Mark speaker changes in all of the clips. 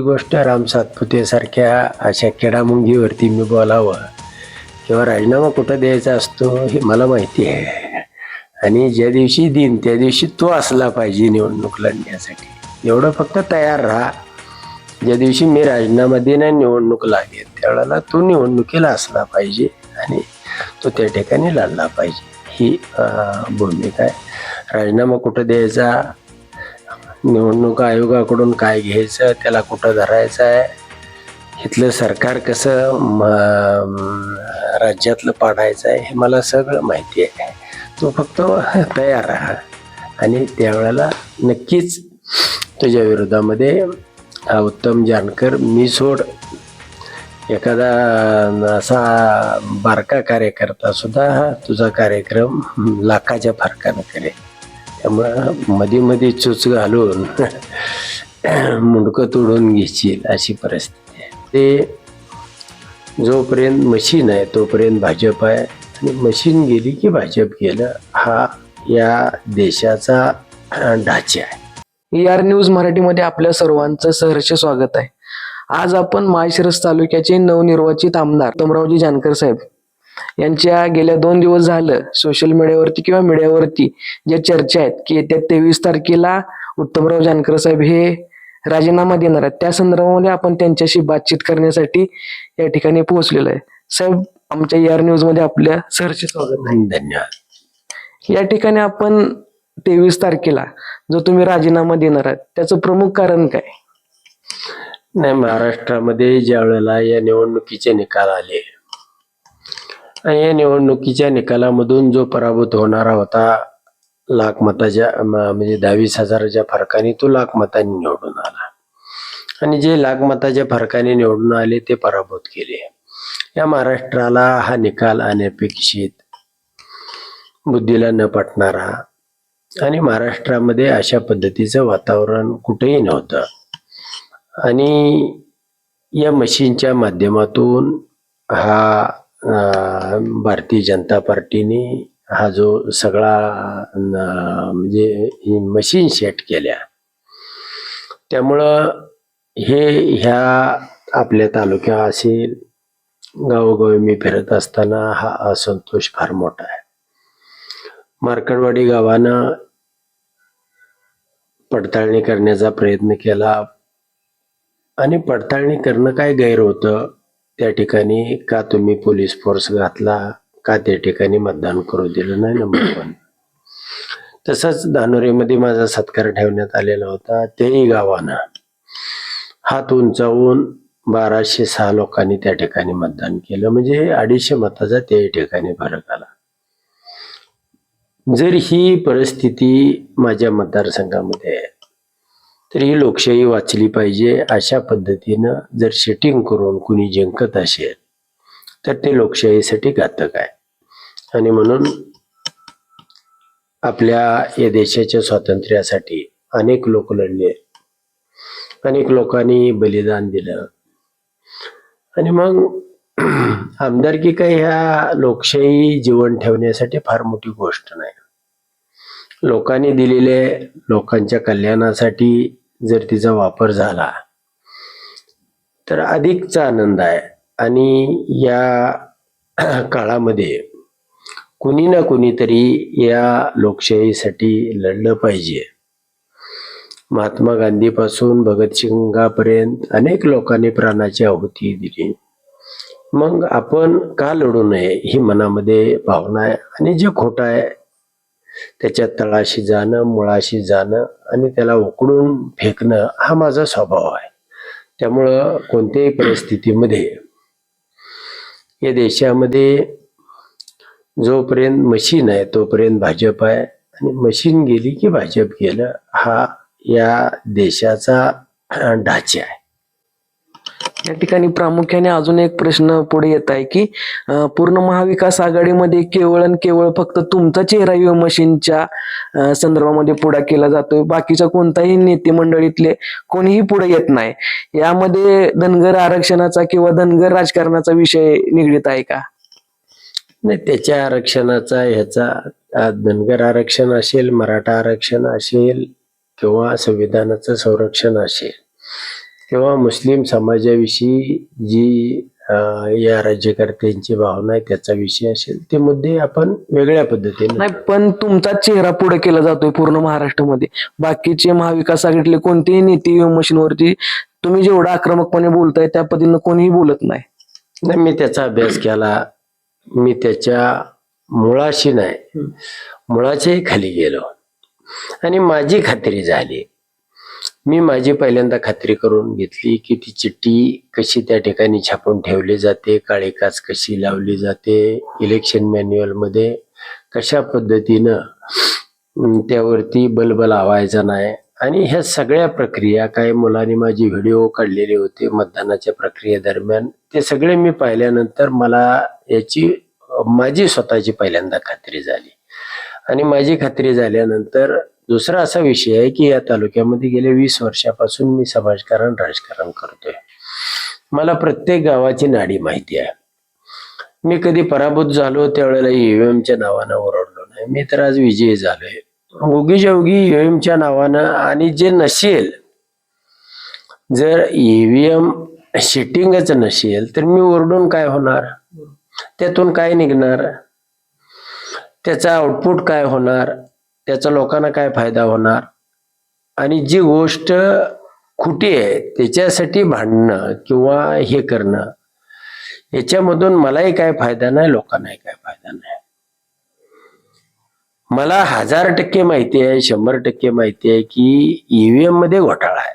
Speaker 1: गोष्ट राम सातपुतेसारख्या अशा किडामुंगीवरती मी बोलावं किंवा राजीनामा कुठं द्यायचा असतो हे मला माहिती आहे. आणि ज्या दिवशी देईन त्या दिवशी तो असला पाहिजे निवडणूक लढण्यासाठी. एवढं फक्त तयार राहा. ज्या दिवशी मी राजीनामा देईन आणि निवडणूक लागेल त्यावेळेला तो निवडणुकीला असला पाहिजे आणि तो त्या ठिकाणी लढला पाहिजे. ही भूमिका आहे. राजीनामा कुठं द्यायचा? निवडणूक आयोगाकडून काय घ्यायचं त्याला कुठं धरायचं आहे? इथलं सरकार कसं म, राज्यातलं पाडायचं आहे हे मला सगळं माहिती आहे. तो फक्त तयार राहा. आणि त्यावेळेला नक्कीच तुझ्या विरोधामध्ये हा उत्तम जानकर मी सोड. एखादा असा बारका कार्यकर्ता सुद्धा हा तुझा कार्यक्रम लाखाच्या फरकानं करेल. त्यामुळं मध्ये मध्ये चुच घालून मुंडकं तोडून घेशील अशी परिस्थिती आहे. ते जोपर्यंत मशीन आहे तोपर्यंत भाजप आहे. आणि मशीन गेली की भाजप गेलं हा या देशाचा ढाचे ढाचा आहे
Speaker 2: आर न्यूज मराठीमध्ये आपल्या सर्वांचं सहर्ष स्वागत आहे. आज आपण माळशिरस तालुक्याचे नवनिर्वाचित आमदार तमरावजी जानकर साहेब यांच्या गेल्या दोन दिवस झालं सोशल मीडियावरती किंवा मीडियावरती ज्या चर्चा आहेत की येत्या तेवीस तारखेला उत्तमराव जानकर साहेब हे राजीनामा देणार आहेत त्या संदर्भामध्ये आपण त्यांच्याशी बातचीत करण्यासाठी या ठिकाणी पोहोचलेलो आहे. साहेब आमच्या आर न्यूजमध्ये आपल्या सहर्ष स्वागत
Speaker 1: धन्यवाद.
Speaker 2: या ठिकाणी आपण तेवीस तारखेला जो तुम्ही राजीनामा देणार आहात त्याचं प्रमुख कारण काय?
Speaker 1: नाही महाराष्ट्रामध्ये ज्या वेळेला या निवडणुकीचे निकाल आले या निवडणुकीच्या निकालामधून जो पराभूत होणारा होता लाख मताच्या म- म्हणजे दहावीस हजाराच्या फरकाने तो लाख मतांनी निवडून आला. आणि जे लाख मताच्या फरकाने निवडून आले ते पराभूत केले. या महाराष्ट्राला हा निकाल अनपेक्षित बुद्धीला न पटणारा आणि महाराष्ट्रामध्ये अशा पद्धतीचं वातावरण कुठेही नव्हतं. आणि या मशीनच्या माध्यमातून हा भारतीय जनता पार्टीने हा जो सगळा म्हणजे मशीन सेट केल्या. त्यामुळं हे ह्या आपल्या तालुक्या असेल गावोगावी मी फिरत असताना हा असंतोष फार मोठा आहे. मार्कडवाडी गावानं पडताळणी करण्याचा प्रयत्न केला. आणि पडताळणी करणं काय गैर होतं? त्या ठिकाणी का तुम्ही पोलीस फोर्स घातला का त्या ठिकाणी मतदान करू दिलं नाही नंबर वन तसंच धानोरीमध्ये माझा सत्कार ठेवण्यात आलेला होता तेही गावानं. हात उंचावून बाराशे सहा लोकांनी त्या ठिकाणी मतदान केलं म्हणजे अडीचशे मताचा त्याही ठिकाणी फरक आला. जर ही परिस्थिती माझ्या मतदारसंघामध्ये आहे तर ही लोकशाही वाचली पाहिजे अशा पद्धतीनं जर शेटिंग करून कुणी जिंकत असेल तर ते लोकशाहीसाठी घातक आहे. आणि म्हणून आपल्या या देशाच्या स्वातंत्र्यासाठी अनेक लोक लढले. अनेक लोकांनी बलिदान दिलं. आणि मग आमदारकी काही ह्या लोकशाही जीवन ठेवण्यासाठी फार मोठी गोष्ट नाही. लोकांनी दिलेले लोकांच्या कल्याणासाठी जर तिचा वापर झाला तर अधिकचा आनंद आहे. आणि या काळामध्ये कुणी ना कुणीतरी या लोकशाहीसाठी लढलं पाहिजे. महात्मा गांधीपासून भगतसिंगापर्यंत अनेक लोकांनी प्राणाची आहुती दिली. मग आपण का लढू नये ही मनामध्ये भावना आहे आणि जे खोटं आहे त्याच्या तळाशी जाणं मुळाशी जाणं आणि त्याला उकडून फेकणं हा माझा स्वभाव आहे. त्यामुळं कोणत्याही परिस्थितीमध्ये या देशामध्ये जोपर्यंत मशीन आहे तोपर्यंत भाजप आहे आणि मशीन गेली की भाजप गेलं हा या देशाचा ढाचा आहे.
Speaker 2: या ठिकाणी प्रामुख्याने अजून एक प्रश्न पुढे येत आहे की पूर्ण महाविकास आघाडीमध्ये केवळ आणि केवळ फक्त तुमचा चेहरा युवा मशीनच्या संदर्भामध्ये पुढा केला जातोय. बाकीच्या कोणताही नेते मंडळीतले कोणीही पुढे येत नाही. यामध्ये धनगर आरक्षणाचा किंवा धनगर राजकारणाचा विषय निगडीत आहे का?
Speaker 1: नाही त्याच्या आरक्षणाचा ह्याचा धनगर आरक्षण असेल मराठा आरक्षण असेल किंवा संविधानाचं संरक्षण असेल. तेव्हा मुस्लिम समाजाविषयी जी या राज्यकर्त्यांची भावना आहे त्याचा विषय असेल ते मुद्दे आपण वेगळ्या पद्धतीने
Speaker 2: नाही पण तुमचा चेहरा पुढे केला जातोय पूर्ण महाराष्ट्रामध्ये. बाकीचे महाविकास आघाडीतले कोणतेही नेते मशीनवरती तुम्ही जेवढा आक्रमकपणे बोलताय त्या पद्धतीनं कोणीही बोलत नाही.
Speaker 1: नाही मी त्याचा अभ्यास केला. मी त्याच्या मुळाशी नाही. मुळाच्याही खाली गेलो. आणि माझी खात्री झाली. मी माझी पहिल्यांदा खात्री करून घेतली की ती चिठ्ठी कशी त्या ठिकाणी छापून ठेवली जाते काळी काच कशी लावली जाते इलेक्शन मॅन्युअलमध्ये कशा पद्धतीनं त्यावरती बल्ब लावायचा नाही. आणि ह्या सगळ्या प्रक्रिया काही मुलांनी माझे व्हिडिओ काढलेले होते मतदानाच्या प्रक्रियेदरम्यान ते सगळे मी पाहिल्यानंतर मला याची माझी स्वतःची पहिल्यांदा खात्री झाली. आणि माझी खात्री झाल्यानंतर दुसरा असा विषय आहे की या तालुक्यामध्ये गेल्या वीस वर्षापासून मी समाजकारण राजकारण करतोय. मला प्रत्येक गावाची नाडी माहिती आहे. मी कधी पराभूत झालो त्यावेळेला ईव्हीएमच्या नावानं ओरडलो नाही. मी तर आज विजयी झालोय. उगीच्या उगी ईव्हीएमच्या नावानं आणि जे नसेल जर ईव्हीएम शिटिंगच नसेल तर मी ओरडून काय होणार? त्यातून काय निघणार? त्याचा आउटपुट काय होणार? त्याचा लोकांना काय फायदा होणार? आणि जी गोष्ट खुटी आहे त्याच्यासाठी भांडणं किंवा हे करणं याच्यामधून मलाही काय फायदा नाही लोकांनाही काय फायदा नाही. मला हजार टक्के माहिती आहे शंभर टक्के माहिती आहे की ईव्हीएममध्ये घोटाळा आहे.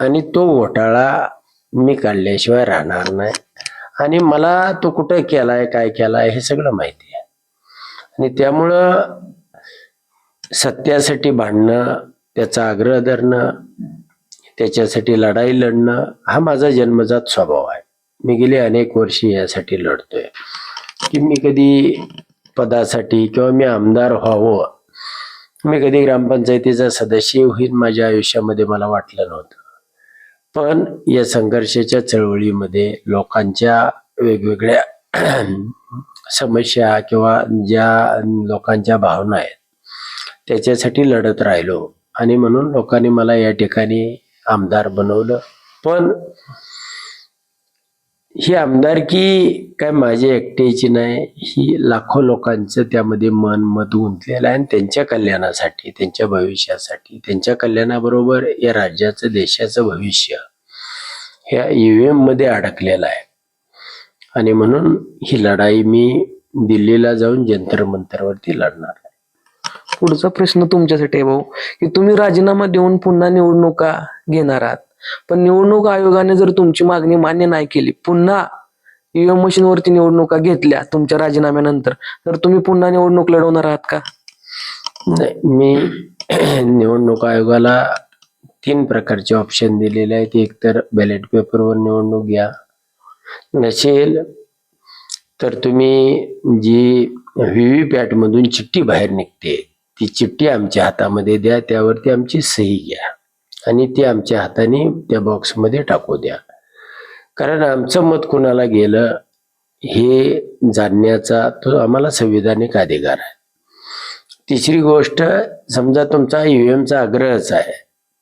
Speaker 1: आणि तो घोटाळा मी काढल्याशिवाय राहणार नाही. आणि मला तो कुठं केलाय काय केलाय हे सगळं माहिती आहे. आणि त्यामुळं सत्यासाठी भांडणं त्याचा आग्रह धरणं त्याच्यासाठी लढाई लढणं हा माझा जन्मजात स्वभाव आहे. मी गेली अनेक वर्षी यासाठी लढतोय. की मी कधी पदासाठी किंवा मी आमदार व्हावं मी कधी ग्रामपंचायतीचा सदस्य होईल माझ्या आयुष्यामध्ये मला वाटलं नव्हतं. पण या संघर्षाच्या चळवळीमध्ये लोकांच्या वेगवेगळ्या समस्या किंवा ज्या लोकांच्या भावना आहेत त्याच्यासाठी लढत राहिलो. आणि म्हणून लोकांनी मला या ठिकाणी आमदार बनवलं. पण ही आमदारकी काय माझी एकट्याची नाही. ही लाखो लोकांचं त्यामध्ये मन मत गुंतलेलं आहे. आणि त्यांच्या कल्याणासाठी त्यांच्या भविष्यासाठी त्यांच्या कल्याणाबरोबर या राज्याचं देशाचं भविष्य ह्या ईव्हीएममध्ये अडकलेलं आहे. आणि म्हणून ही लढाई मी दिल्लीला जाऊन जंतर मंतरवरती लढणार
Speaker 2: पुढचा प्रश्न तुमच्यासाठी आहे भाऊ की तुम्ही राजीनामा देऊन पुन्हा निवडणुका घेणार आहात. पण निवडणूक आयोगाने जर तुमची मागणी मान्य नाही केली पुन्हा ईव्हीएम मशीनवरती निवडणुका घेतल्या तुमच्या राजीनाम्यानंतर तर तुम्ही पुन्हा निवडणूक लढवणार आहात का?
Speaker 1: नाही मी निवडणूक आयोगाला तीन प्रकारचे ऑप्शन दिलेले आहेत. एक तर बॅलेट पेपरवर निवडणूक घ्या. नसेल तर तुम्ही जी व्ही व्ही पॅटमधून चिठ्ठी बाहेर निघते. ती चिठ्ठी आमच्या हातामध्ये द्या त्यावरती आमची सही घ्या आणि ती आमच्या हाताने त्या बॉक्समध्ये टाकू द्या. कारण आमचं मत कुणाला गेलं हे जाणण्याचा तो आम्हाला संविधानिक अधिकार आहे. तिसरी गोष्ट समजा तुमचा ईव्हीएमचा आग्रहच आहे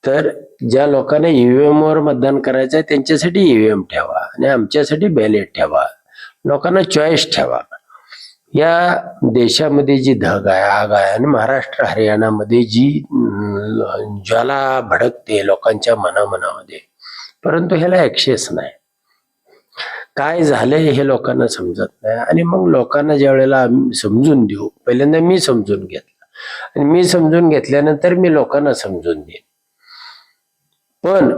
Speaker 1: तर ज्या लोकांना ईव्हीएम एमवर मतदान करायचं आहे त्यांच्यासाठी ईव्हीएम ठेवा आणि आमच्यासाठी बॅलेट ठेवा. लोकांना चॉईस ठेवा. या देशामध्ये जी धग आहे आग आहे आणि महाराष्ट्र हरियाणामध्ये जी ज्वाला भडकते लोकांच्या मनामनामध्ये परंतु ह्याला ऍक्सेस नाही. काय झालंय हे लोकांना समजत नाही आणि मग लोकांना ज्या वेळेला समजून देऊ पहिल्यांदा मी समजून घेतलं. आणि मी समजून घेतल्यानंतर मी लोकांना समजून देईन. पण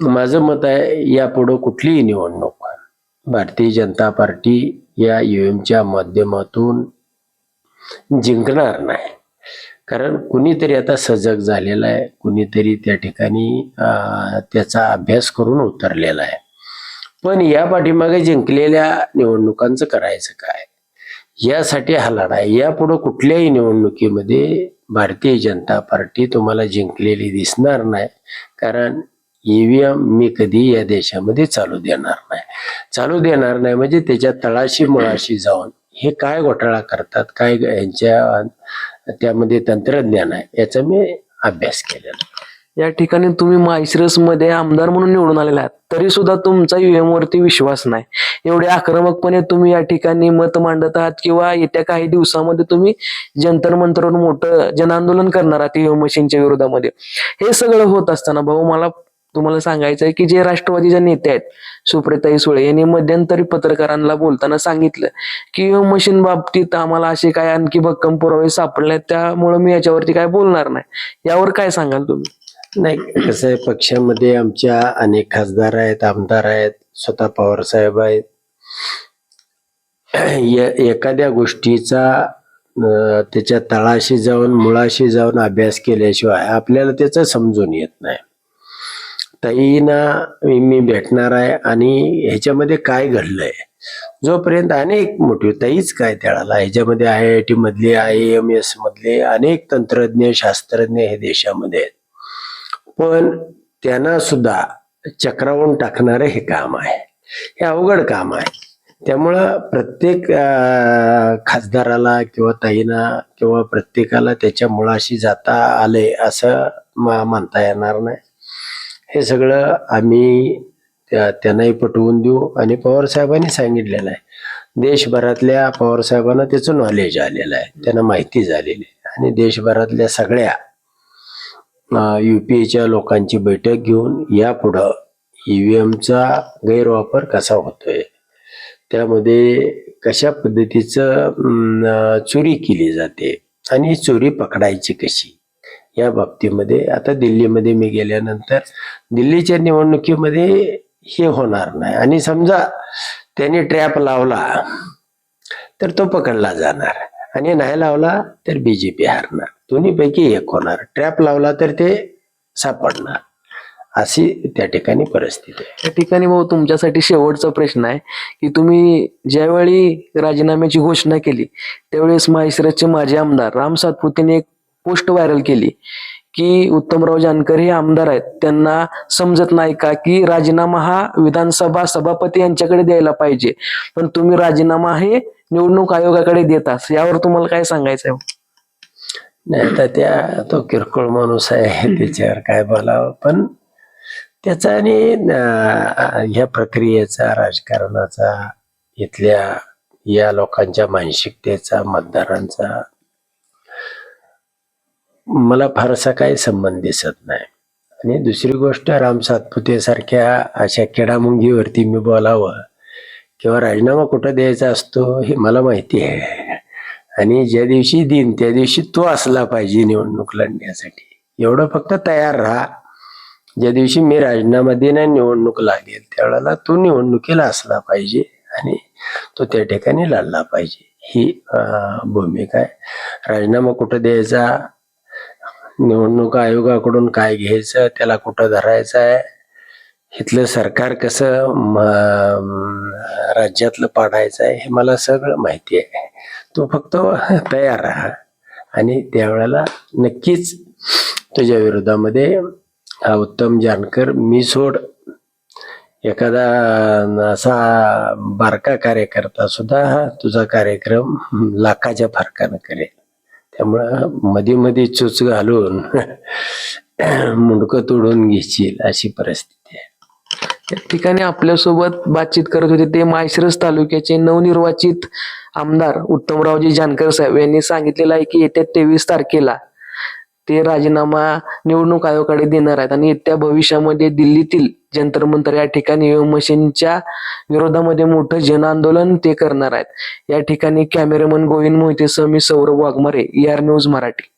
Speaker 1: माझं मत आहे यापुढं कुठलीही निवडणूक भारतीय जनता पार्टी या च्या माध्यमातून जिंकणार नाही. कारण कुणीतरी आता सजग झालेला आहे. कुणीतरी त्या ठिकाणी त्याचा अभ्यास करून उतरलेला आहे. पण या पाठीमागे जिंकलेल्या निवडणुकांचं करायचं काय? यासाठी हा लढा आहे. यापुढं कुठल्याही निवडणुकीमध्ये भारतीय जनता पार्टी तुम्हाला जिंकलेली दिसणार नाही. कारण ईव्हीएम मी कधी या देशामध्ये चालू देणार नाही. चालू देणार नाही म्हणजे त्याच्या तळाशी मुळाशी जाऊन. हे काय घोटाळा करतात? काय यांच्या त्यामध्ये तंत्रज्ञान आहे? याचा मी अभ्यास केलेला.
Speaker 2: या ठिकाणी तुम्ही माळशिरसमध्ये आमदार म्हणून निवडून आलेले आहात. तरी सुद्धा तुमचा युएम वरती विश्वास नाही. एवढे आक्रमकपणे तुम्ही या ठिकाणी मत मांडत आहात किंवा येत्या काही दिवसामध्ये तुम्ही जंतर मंतरवर मोठं जनआंदोलन करणार आहात युएम मशीनच्या विरोधामध्ये. हे सगळं होत असताना भाऊ मला तुम्हाला सांगायचं आहे की जे राष्ट्रवादीचे नेते आहेत सुप्रिताई सुळे यांनी मध्यंतरी पत्रकारांना बोलताना सांगितलं की मशीन बाबतीत आम्हाला असे काय आणखी भक्कम पुरावे सापडले त्यामुळे मी याच्यावरती काय बोलणार नाही. यावर काय सांगाल तुम्ही?
Speaker 1: नाही कसं आहे पक्षामध्ये आमच्या अनेक खासदार आहेत आमदार आहेत स्वतः पवार साहेब आहेत. एखाद्या गोष्टीचा त्याच्या तळाशी जाऊन मुळाशी जाऊन अभ्यास केल्याशिवाय आपल्याला त्याचं समजून येत नाही. ताईना मी मी भेटणार आहे आणि ह्याच्यामध्ये काय घडलंय? जोपर्यंत अनेक मोठी ताईच काय त्याला ह्याच्यामध्ये आय आय टी मधले आय एम एस मधले अनेक तंत्रज्ञ शास्त्रज्ञ हे देशामध्ये आहेत. पण त्यांना सुद्धा चक्रावून टाकणारं हे काम आहे. हे अवघड काम आहे. त्यामुळं प्रत्येक खासदाराला किंवा ताईना किंवा प्रत्येकाला त्याच्या मुळाशी जाता आले असं म- म्हणता येणार नाही. हे सगळं आम्ही त्या- त्यांनाही पटवून देऊ आणि पवार साहेबांनी सांगितलेलं आहे. देशभरातल्या पवार साहेबांना त्याचं नॉलेज आलेलं आहे. त्यांना माहिती झालेली आहे. आणि देशभरातल्या सगळ्या युपीएच्या लोकांची बैठक घेऊन यापुढं ईव्हीएमचा गैरवापर कसा होतोय? त्यामध्ये कशा पद्धतीचं चोरी केली जाते? आणि ही चोरी पकडायची कशी? या बाबतीमध्ये. आता दिल्लीमध्ये मी गेल्यानंतर दिल्लीच्या निवडणुकीमध्ये हे होणार नाही. आणि समजा त्यांनी ट्रॅप लावला तर तो पकडला जाणार. आणि नाही लावला तर बीजेपी हारणार. दोन्हीपैकी एक होणार. ट्रॅप लावला तर ते सापडणार. अशी त्या ठिकाणी परिस्थिती आहे.
Speaker 2: त्या ठिकाणी भाऊ तुमच्यासाठी शेवटचा प्रश्न आहे की तुम्ही ज्यावेळी राजीनाम्याची घोषणा केली त्यावेळेस माहेश्वरचे माजी आमदार राम सातपुतेने एक पोस्ट व्हायरल केली की उत्तमराव जानकर हे आमदार आहेत. त्यांना समजत नाही का की राजीनामा हा विधानसभा सभापती यांच्याकडे द्यायला पाहिजे. पण तुम्ही राजीनामा हे निवडणूक आयोगाकडे देतास. यावर तुम्हाला काय सांगायचं आहे
Speaker 1: नाही तर त्या तो किरकोळ माणूस आहे त्याच्यावर काय बोलावं? पण त्याचा आणि ह्या प्रक्रियेचा राजकारणाचा इथल्या या लोकांच्या मानसिकतेचा मतदारांचा मला फारसा काही संबंध दिसत नाही. आणि दुसरी गोष्ट राम सातपुतेसारख्या अशा किडामुंगीवरती मी बोलावं किंवा राजीनामा कुठं द्यायचा असतो हे मला माहिती आहे. आणि ज्या दिवशी दिन त्या दिवशी तो असला पाहिजे निवडणूक लढण्यासाठी. एवढं फक्त तयार राहा. ज्या दिवशी मी राजीनामा देईन आणि निवडणूक लागेल त्यावेळेला तो निवडणुकीला असला पाहिजे आणि तो त्या ठिकाणी लढला पाहिजे. ही भूमिका आहे. राजीनामा कुठं द्यायचा? निवडणूक आयोगाकडून काय घ्यायचं त्याला कुठं धरायचं आहे? इथलं सरकार कसं म- राज्यातलं पाडायचं आहे हे मला सगळं माहिती आहे. तो फक्त तयार राहा. आणि त्यावेळेला नक्कीच तुझ्या विरोधामध्ये हा उत्तम जानकर मी सोड. एखादा असा बारका कार्यकर्ता सुद्धा हा तुझा कार्यक्रम लाखाच्या फरकानं करेल. त्यामुळं मध्ये मध्ये चोच घालून मुंडकं तोडून घेशील अशी परिस्थिती आहे.
Speaker 2: त्या ठिकाणी आपल्यासोबत बातचीत करत होते ते माळशिरस तालुक्याचे नवनिर्वाचित आमदार उत्तमरावजी जानकर साहेब यांनी सांगितलेलं आहे की येत्या तेवीस तारखेला ते राजीनामा निवडणूक आयोगाकडे देणार आहेत आणि येत्या भविष्यामध्ये दिल्लीतील जंतर मंतर या ठिकाणी मशीनच्या विरोधामध्ये मोठं जन आंदोलन ते करणार आहेत. या ठिकाणी कॅमेरामन गोविंद मोहिते मी सौरभ वाघमारे यार न्यूज मराठी.